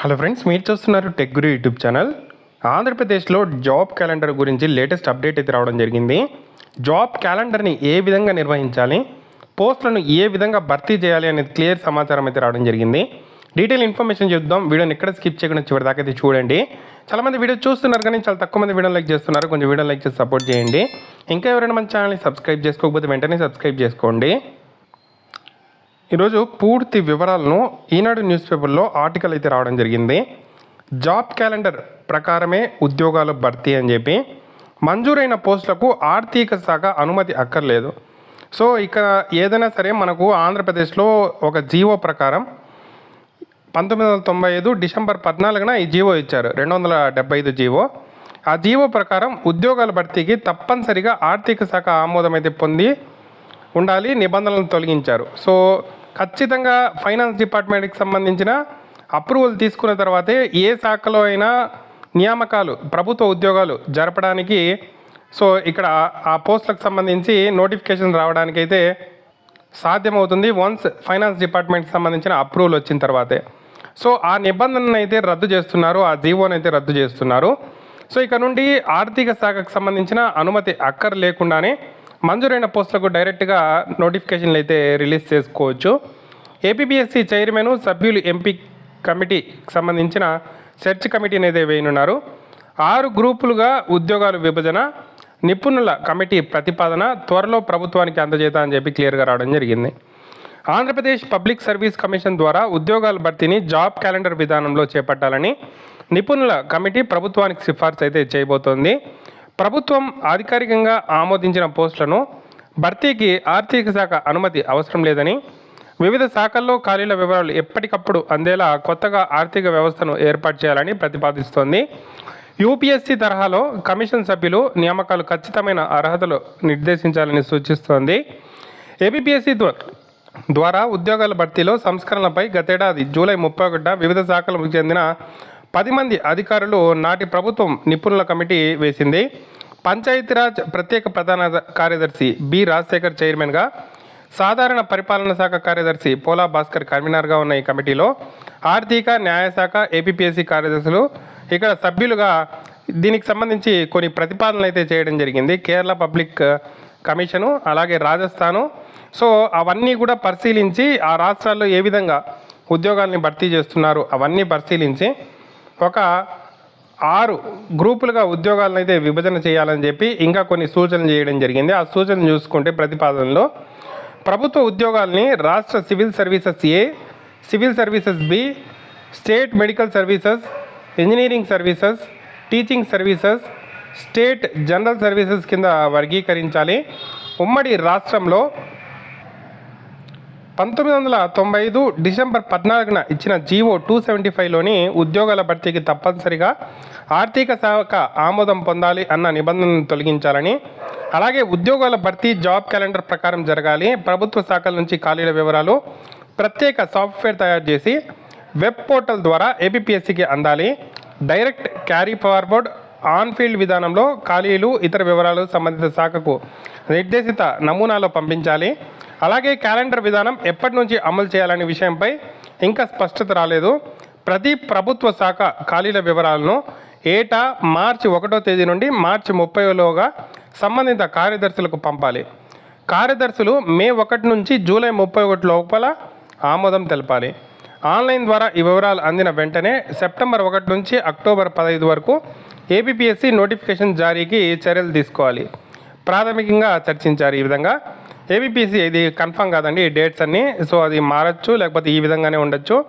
Hello friends మీరు చూస్తున్నారు tech guru YouTube channel ఆంధ్రప్రదేశ్లో జాబ్ క్యాలెండర్ గురించి లేటెస్ట్ అప్డేట్ అయితే రావడం జరిగింది. జాబ్ క్యాలెండర్ని ఏ విధంగా నిర్వహించాలి? పోస్టులను ఏ విధంగా భర్తీ చేయాలి అనేది క్లియర్ సమాచారం అయితే రావడం జరిగింది. డీటెయిల్ ఇన్ఫర్మేషన్ చూద్దాం. వీడియోని ఎక్కడ స్కిప్ చేయకుండా చివరి దాకా అయితే చూడండి. చాలామంది వీడియో చూస్తున్నారు కానీ చాలా తక్కువ మంది వీడియో లైక్ చేస్తున్నారు. కొంచెం వీడియో లైక్ చేసి సపోర్ట్ చేయండి. ఇంకా ఎవరైనా మన ఛానల్ని సబ్స్క్రైబ్ చేసుకోకపోతే వెంటనే సబ్స్క్రైబ్ చేసుకోండి. ఈరోజు పూర్తి వివరాలను ఈనాడు న్యూస్ పేపర్లో ఆర్టికల్ అయితే రావడం జరిగింది. జాబ్ క్యాలెండర్ ప్రకారమే ఉద్యోగాలు భర్తీ అని చెప్పి మంజూరైన పోస్టులకు ఆర్థిక శాఖ అనుమతి అక్కర్లేదు. సో ఇక్కడ ఏదైనా సరే మనకు ఆంధ్రప్రదేశ్లో ఒక జీవో ప్రకారం పంతొమ్మిది వందల తొంభై ఐదు డిసెంబర్ పద్నాలుగున ఈ జీవో ఇచ్చారు. రెండు వందల డెబ్బై ఐదు జీవో. ఆ జీవో ప్రకారం ఉద్యోగాల భర్తీకి తప్పనిసరిగా ఆర్థిక శాఖ ఆమోదం అయితే పొంది ఉండాలి నిబంధనలను తొలగించారు. సో ఖచ్చితంగా ఫైనాన్స్ డిపార్ట్మెంట్కి సంబంధించిన అప్రూవల్ తీసుకున్న తర్వాతే ఏ శాఖలో అయినా నియామకాలు ప్రభుత్వ ఉద్యోగాలు జరపడానికి సో ఇక్కడ ఆ పోస్టులకు సంబంధించి నోటిఫికేషన్ రావడానికి అయితే సాధ్యమవుతుంది వన్స్ ఫైనాన్స్ డిపార్ట్మెంట్కి సంబంధించిన అప్రూవల్ వచ్చిన తర్వాతే. సో ఆ నిబంధనను అయితే రద్దు చేస్తున్నారు ఆ జీవోని అయితే రద్దు చేస్తున్నారు. సో ఇక నుండి ఆర్థిక శాఖకు సంబంధించిన అనుమతి అక్కర్ లేకుండానే మంజూరైన పోస్టులకు డైరెక్ట్గా నోటిఫికేషన్లు అయితే రిలీజ్ చేసుకోవచ్చు. ఏపీబీఎస్సీ చైర్మన్ సభ్యులు ఎంపీ కమిటీకి సంబంధించిన సెర్చ్ కమిటీని అయితే వేయనున్నారు. ఆరు గ్రూపులుగా ఉద్యోగాల విభజన నిపుణుల కమిటీ ప్రతిపాదన త్వరలో ప్రభుత్వానికి అందజేతా అని చెప్పి క్లియర్గా రావడం జరిగింది. ఆంధ్రప్రదేశ్ పబ్లిక్ సర్వీస్ కమిషన్ ద్వారా ఉద్యోగాల భర్తీని జాబ్ క్యాలెండర్ విధానంలో చేపట్టాలని నిపుణుల కమిటీ ప్రభుత్వానికి సిఫార్సు అయితే చేయబోతోంది. ప్రభుత్వం అధికారికంగా ఆమోదించిన పోస్టులను భర్తీకి ఆర్థిక శాఖ అనుమతి అవసరం లేదని వివిధ శాఖల్లో ఖాళీల వివరాలు ఎప్పటికప్పుడు అందేలా కొత్తగా ఆర్థిక వ్యవస్థను ఏర్పాటు చేయాలని ప్రతిపాదిస్తోంది. యూపీఎస్సీ తరహాలో కమిషన్ సభ్యులు నియామకాలు ఖచ్చితమైన అర్హతలు నిర్దేశించాలని సూచిస్తోంది. ఏబిపిఎస్సి ద్వారా ఉద్యోగాల భర్తీలో సంస్కరణలపై గతేడాది జూలై ముప్పై ఒకటిన వివిధ శాఖలకు చెందిన పది మంది అధికారులు నాటి ప్రభుత్వం నిపుణుల కమిటీ వేసింది. పంచాయతీరాజ్ ప్రత్యేక ప్రధాన కార్యదర్శి బి రాజశేఖర్ చైర్మన్గా సాధారణ పరిపాలన శాఖ కార్యదర్శి పోలా భాస్కర్ కన్వీనర్గా ఉన్న ఈ కమిటీలో ఆర్థిక న్యాయశాఖ ఏపీపీఎస్సీ కార్యదర్శులు ఇక్కడ సభ్యులుగా దీనికి సంబంధించి కొన్ని ప్రతిపాదనలు అయితే చేయడం జరిగింది. కేరళ పబ్లిక్ కమిషను అలాగే రాజస్థాను. సో అవన్నీ కూడా పరిశీలించి ఆ రాష్ట్రాల్లో ఏ విధంగా ఉద్యోగాల్ని భర్తీ చేస్తున్నారు అవన్నీ పరిశీలించి ఒక ఆరు గ్రూపులుగా ఉద్యోగాలను అయితే విభజన చేయాలని చెప్పి ఇంకా కొన్ని సూచనలు చేయడం జరిగింది. ఆ సూచనలు చూసుకుంటే ప్రతిపాదనలో ప్రభుత్వ ఉద్యోగాల్ని రాష్ట్ర civil services A civil services B state medical services engineering services teaching services state general services కింద వర్గీకరించాలి. ఉమ్మడి రాష్ట్రంలో పంతొమ్మిది వందల తొంభై ఐదు డిసెంబర్ పద్నాలుగున ఇచ్చిన జీవో టూ సెవెంటీ ఫైవ్లోని ఉద్యోగాల భర్తీకి తప్పనిసరిగా ఆర్థిక శాఖ ఆమోదం పొందాలి అన్న నిబంధనను తొలగించాలని అలాగే ఉద్యోగాల భర్తీ జాబ్ క్యాలెండర్ ప్రకారం జరగాలి ప్రభుత్వ శాఖల నుంచి ఖాళీల వివరాలు ప్రత్యేక సాఫ్ట్వేర్ తయారు చేసి వెబ్ పోర్టల్ ద్వారా ఏపీఎస్సికి అందాలి డైరెక్ట్ క్యారీ ఫార్వర్డ్ ఆన్ఫీల్డ్ విధానంలో ఖాళీలు ఇతర వివరాలు సంబంధిత శాఖకు నిర్దేశిత నమూనాలో పంపించాలి. అలాగే క్యాలెండర్ విధానం ఎప్పటి నుంచి అమలు చేయాలనే విషయంపై ఇంకా స్పష్టత రాలేదు. ప్రతి ప్రభుత్వ శాఖ ఖాళీల వివరాలను ఏటా మార్చి ఒకటో తేదీ నుండి మార్చి ముప్పైలోగా సంబంధిత కార్యదర్శులకు పంపాలి. కార్యదర్శులు మే ఒకటి నుంచి జూలై ముప్పై ఒకటి లోపల ఆమోదం తెలపాలి. ఆన్లైన్ ద్వారా ఈ వివరాలు అందిన వెంటనే సెప్టెంబర్ ఒకటి నుంచి అక్టోబర్ పదహైదు వరకు ఏపీఎస్సి నోటిఫికేషన్ జారీకి చర్యలు తీసుకోవాలి. ప్రాథమికంగా చర్చించారు ఈ విధంగా. ఏబిపిసి ఇది కన్ఫర్మ్ కాదండి డేట్స్ అన్నీ. సో అది మారచ్చు లేకపోతే ఈ విధంగానే ఉండొచ్చు.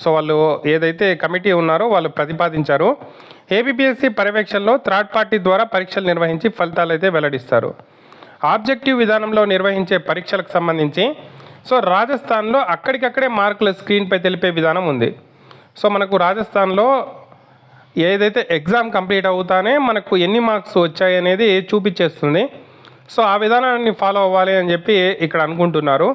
సో వాళ్ళు ఏదైతే కమిటీ ఉన్నారో వాళ్ళు ప్రతిపాదించారు. ఏబిపిఎస్సి పర్యవేక్షణలో థర్డ్ పార్టీ ద్వారా పరీక్షలు నిర్వహించి ఫలితాలు అయితే వెల్లడిస్తారు. ఆబ్జెక్టివ్ విధానంలో నిర్వహించే పరీక్షలకు సంబంధించి సో రాజస్థాన్లో అక్కడికక్కడే మార్కుల స్క్రీన్పై తెలిపే విధానం ఉంది. సో మనకు రాజస్థాన్లో ఏదైతే ఎగ్జామ్ కంప్లీట్ అవుతానే మనకు ఎన్ని మార్క్స్ వచ్చాయి అనేది చూపించేస్తుంది. సో ఆ విధానాన్ని ఫాలో అవ్వాలి అని చెప్పి ఇక్కడ అనుకుంటున్నారు.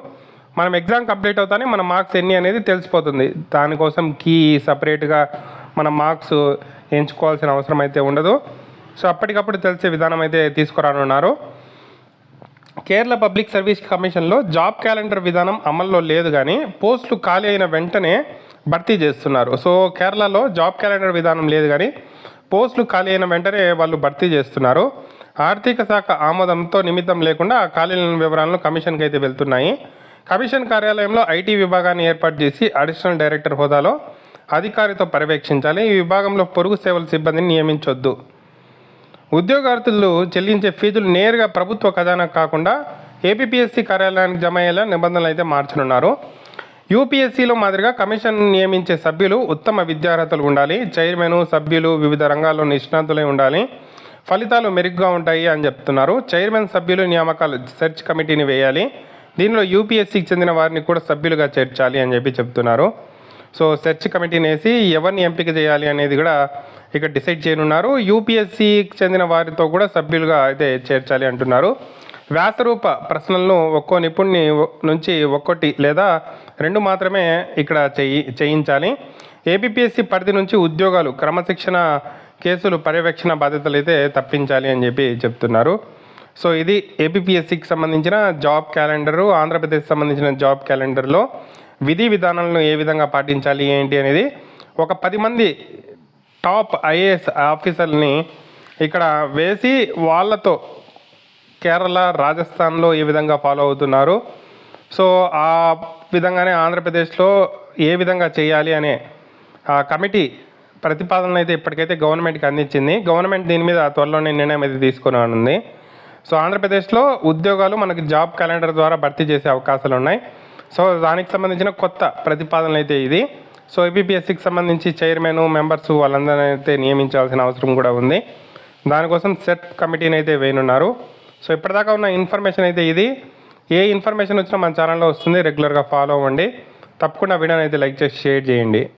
మనం ఎగ్జామ్ కంప్లీట్ అవుతానే మన మార్క్స్ ఎన్ని అనేది తెలిసిపోతుంది. దానికోసం కీ సపరేట్గా మన మార్క్స్ ఎంచుకోవాల్సిన అవసరం అయితే ఉండదు. సో అప్పటికప్పుడు తెలిసే విధానం అయితే తీసుకురానున్నారు. కేరళ పబ్లిక్ సర్వీస్ కమిషన్లో జాబ్ క్యాలెండర్ విధానం అమల్లో లేదు కానీ పోస్టులు ఖాళీ అయిన వెంటనే భర్తీ చేస్తున్నారు. సో కేరళలో జాబ్ క్యాలెండర్ విధానం లేదు కానీ పోస్టులు ఖాళీ అయిన వెంటనే వాళ్ళు భర్తీ చేస్తున్నారు. ఆర్థిక శాఖ ఆమోదంతో నిమిత్తం లేకుండా ఖాళీల వివరాలను కమిషన్కి అయితే వెళ్తున్నాయి. కమిషన్ కార్యాలయంలో ఐటీ విభాగాన్ని ఏర్పాటు చేసి అడిషనల్ డైరెక్టర్ హోదాలో అధికారితో పర్యవేక్షించాలి. ఈ విభాగంలో పొరుగు సేవల సిబ్బందిని నియమించొద్దు. ఉద్యోగార్థులు చెల్లించే ఫీజులు నేరుగా ప్రభుత్వ ఖజానా కాకుండా ఏపీఎస్సీ కార్యాలయానికి జమ అయ్యేలా నిబంధనలు అయితే మార్చనున్నారు. యూపీఎస్సీలో మాదిరిగా కమిషన్ నియమించే సభ్యులు ఉత్తమ విద్యార్హతలు ఉండాలి. చైర్మన్ సభ్యులు వివిధ రంగాల్లో నిష్ణాతులై ఉండాలి. ఫలితాలు మెరుగ్గా ఉంటాయి అని చెప్తున్నారు. చైర్మన్ సభ్యులు నియామకాలు సెర్చ్ కమిటీని వేయాలి. దీనిలో యూపీఎస్సీకి చెందిన వారిని కూడా సభ్యులుగా చేర్చాలి అని చెప్పి చెప్తున్నారు. సో సెర్చ్ కమిటీని వేసి ఎవరిని ఎంపిక చేయాలి అనేది కూడా ఇక్కడ డిసైడ్ చేయనున్నారు. యూపీఎస్సీకి చెందిన వారితో కూడా సభ్యులుగా అయితే చేర్చాలి అంటున్నారు. వ్యాసరూప ప్రశ్నలను ఒక్కో నిపుణుని నుంచి ఒక్కటి లేదా రెండు మాత్రమే ఇక్కడ చేయి చేయించాలి. ఏపీఎస్సి పరిధి నుంచి ఉద్యోగాలు క్రమశిక్షణ కేసులు పర్యవేక్షణ బాధ్యతలు అయితే తప్పించాలి అని చెప్పి చెప్తున్నారు. సో ఇది ఏపీఎస్సికి సంబంధించిన జాబ్ క్యాలెండరు ఆంధ్రప్రదేశ్ సంబంధించిన జాబ్ క్యాలెండర్లో విధి విధానాలను ఏ విధంగా పాటించాలి ఏంటి అనేది ఒక పది మంది టాప్ ఐఏఎస్ ఆఫీసర్ని ఇక్కడ వేసి వాళ్ళతో కేరళ రాజస్థాన్లో ఏ విధంగా ఫాలో అవుతున్నారు? సో ఆ విధంగానే ఆంధ్రప్రదేశ్లో ఏ విధంగా చేయాలి అనే ఆ కమిటీ ప్రతిపాదనలు అయితే ఇప్పటికైతే గవర్నమెంట్కి అందించింది. గవర్నమెంట్ దీని మీద త్వరలోనే నిర్ణయం అయితే తీసుకుని ఉంది సో ఆంధ్రప్రదేశ్లో ఉద్యోగాలు మనకి జాబ్ క్యాలెండర్ ద్వారా భర్తీ చేసే అవకాశాలు ఉన్నాయి. సో దానికి సంబంధించిన కొత్త ప్రతిపాదనలు అయితే ఇది. సో ఏపీపీఎస్సికి సంబంధించి చైర్మన్ మెంబర్స్ వాళ్ళందరినీ అయితే నియమించాల్సిన అవసరం కూడా ఉంది. దానికోసం సెట్ కమిటీని అయితే వేయనున్నారు. సో ఇప్పటిదాకా ఉన్న ఇన్ఫర్మేషన్ అయితే ఇది. ఏ ఇన్ఫర్మేషన్ వచ్చినా మన ఛానల్లో వస్తుంది. రెగ్యులర్గా ఫాలో అవ్వండి. తప్పకుండా వీడియోని అయితే లైక్ చేసి షేర్ చేయండి.